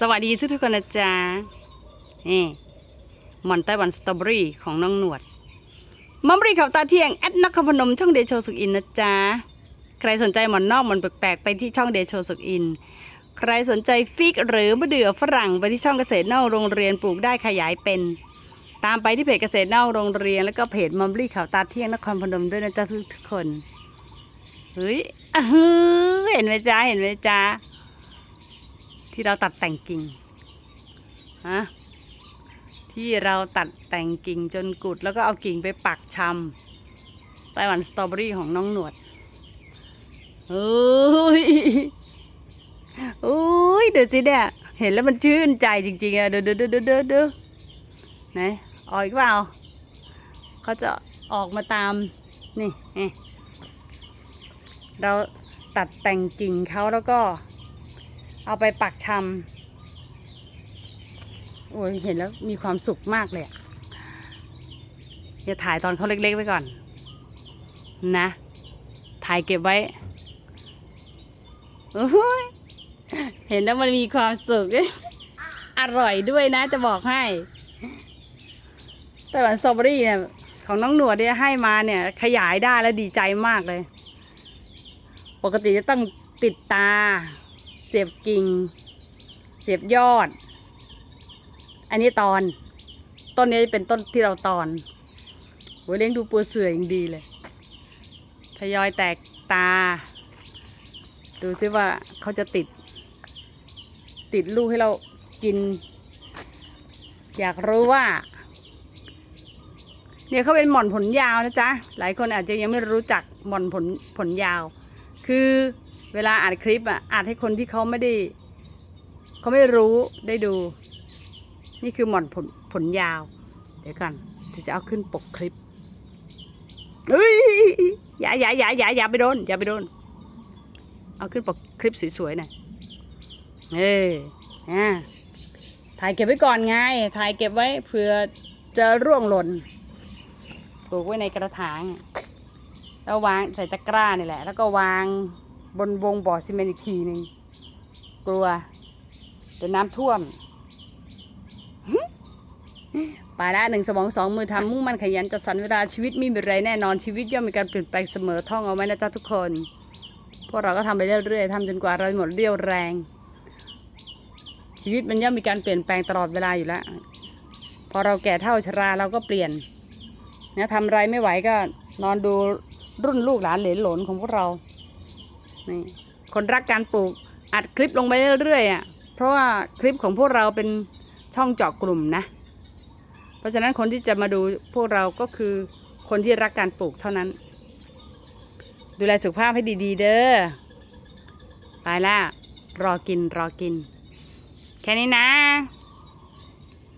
สวัสดีทุกทุกคนนะจ๊ะนี่หมอนไต้หวันสตรอเบอรี่ของน้องหนวดมัมบรีข่าวตาเที่ยงแอดนักคพนมช่องเดโชสุกอินนะจ๊ะ ใครสนใจหมอนนอกหมอนแปลกๆไปที่ช่องเดโชสุกอิน ใครสนใจฟิกหรือมะเดื่อฝรั่งไปที่ช่องเกษตรน่าโรงเรียนปลูกได้ขยายเป็น ตามไปที่เพจเกษตรน่าโรงเรียน แล้วก็เพจมัมบรีข่าวตาเที่ยงนครพนมด้วยนะจ๊ะทุกๆคน เฮ้ยเห็นไหมจ๊ะเห็นไหมจ๊ะ ที่เราตัดแต่งกิ่งฮะที่เราตัดแต่งกิ่งจนกุด แล้วก็เอากิ่งไปปักชำไต้หวันสตรอเบอรี่ของน้องหนวดเฮ้ยโอ้ยเดี๋ยวสิเนี่ยเห็นแล้วมันชื่นใจจริงๆอะเดี๋ยวเดี๋ยวเดี๋ยวเดี๋ยวเดี๋ยวไหนออกอีกเปล่าเขาจะออกมาตามนี่นี่เราตัดแต่งกิ่งเขาแล้วก็ เอาไปปักชำโอ้ยเห็นแล้วมีความสุขมากเลยอะอย่าถ่ายตอนเขาเล็กๆไว้ก่อน นะ ถ่ายเก็บไว้โอ้ยเห็นแล้วมันมีความสุขอร่อยด้วยนะ จะบอกให้แต่ว่าสตรอเบอรี่เนี่ยของน้องหนวดเนี่ยให้มาเนี่ย ขยายได้แล้วดีใจมากเลย ปกติจะต้องติดตา เสียบกิ่ง เสียบยอด อันนี้ตอน ต้นนี้เป็นต้นที่เราตอนโว้ยเลี้ยงดูปัวเสืออย่างดีเลย ทยอยแตกตา ดูซิว่าเขาจะติด ติดลูกให้เรากิน อยากรู้ว่า เนี่ยเขาเป็นหม่อนผลยาวนะจ๊ะ หลายคนอาจจะยังไม่รู้จักหม่อนผลผลยาว คือ เวลาอัดคลิปอะอัดให้คนที่เขาไม่ได้เขาไม่รู้ได้ดู นี่คือหม่อนผลผลยาว เดี๋ยวก่อนเดี๋ยวจะเอาขึ้นปกคลิปเอ้ยอย่าอย่าอย่าอย่าอย่าไปโดนอย่าไปโดน เอาขึ้นปกคลิปสวยๆหน่อยเอออ่าถ่ายเก็บไว้ก่อนไง ถ่ายเก็บไว้เผื่อจะร่วงหล่นปลูกไว้ในกระถางแล้ววางใส่ตะกร้านี่แหละ แล้วก็วาง บนวงบ่อซีเมนต์อีกทีหนึ่งกลัวเดี๋ยวน้ำท่วมไปละหนึ่งสมองสองมือทำมุ่งมั่นขยันจัดสรรเวลาชีวิตม่มีอะไรแน่นอนชีวิตย่อมมีการเปลี่ยนแปลงเสมอท่องเอาไว้นะจ๊ะทุกคน พวกเราก็ทำไปเรื่อยๆทำจนกว่าเราหมดเรี่ยวแรง ชีวิตมันย่อมมีการเปลี่ยนแปลงตลอดเวลาอยู่แล้วพอเราแก่เท่าชราเราก็เปลี่ยนนะทำไรไม่ไหวก็นอนดูรุ่นลูกหลานเหลนหลนของพวกเรา นี่คนรักการปลูกอัดคลิปลงไปเรื่อยๆอะเพราะว่าคลิปของพวกเราเป็นช่องเจาะกลุ่มนะ เพราะฉะนั้นคนที่จะมาดูพวกเราก็คือคนที่รักการปลูกเท่านั้น ดูแลสุขภาพให้ดีๆ เด้อไปละรอกินรอกิน แค่นี้นะ